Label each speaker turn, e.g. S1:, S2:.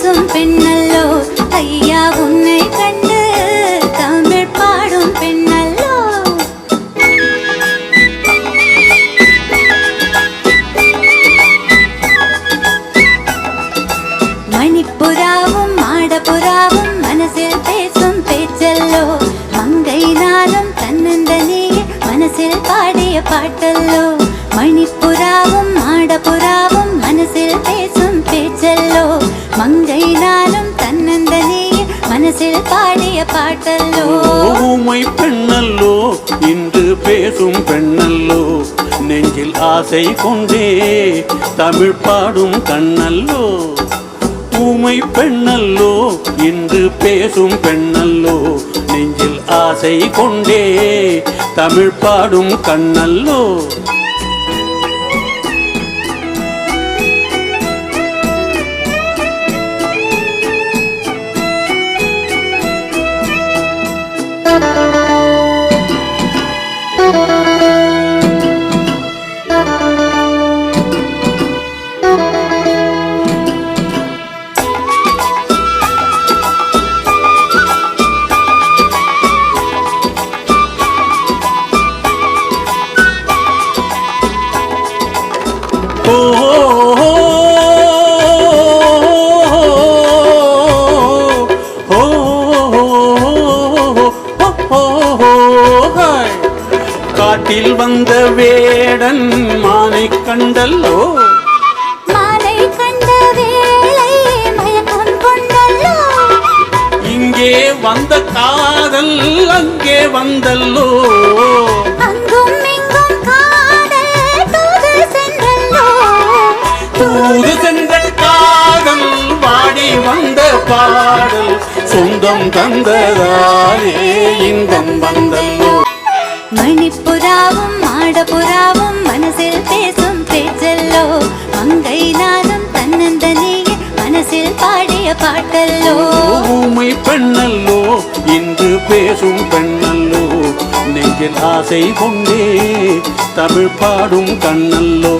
S1: பேசும் பெண்ணல்லோ ஐயா உன்னை கண்டு தமிழ் பாடும் பெண்ணல்லோ. மணிப்புறாவும் மாடப்புறாவும் மனசில் பேசும் பேச்சல்லோ. மங்கை நாளும் தன்னந்தனியே மனசில் பாடிய பாட்டல்லோ. மணிப்புறாவும் பாடிய பாட்டல்லோ?
S2: ஊமை பெண்ணல்லோ இன்று பேசும் பெண்ணல்லோ நெஞ்சில் ஆசை கொண்டே தமிழ் பாடும் கண்ணல்லோ. ஊமை பெண்ணல்லோ இன்று பேசும் பெண்ணல்லோ நெஞ்சில் ஆசை கொண்டே தமிழ் பாடும் கண்ணல்லோ. thank you. காட்டில் வந்த வேடன் மானை கண்டல்லோ.
S1: மாலை கண்ட வேளை மயக்கம் கொண்டல்லோ.
S2: இங்கே வந்த காதல் அங்கே வந்தல்லோ.
S1: அங்கும் இங்கும் காதல் தூது சென்றல்லோ.
S2: தூது வாடி வந்த பாடல் சொந்தம் தந்ததாலே இன்பம் வந்தல்லோ
S1: மணிப்புறாவும் மாடப்புறாவும் மனசில் பேசும் பேச்சல்லோ. மங்கை நானும் தன்னந்தனியே மனசில் பாடிய பாட்டல்லோ.
S2: ஊமை பெண்ணல்லோ இன்று பேசும் பெண்ணல்லோ. நெஞ்சில் ஆசை கொண்டே தமிழ் பாடும் கண்ணல்லோ.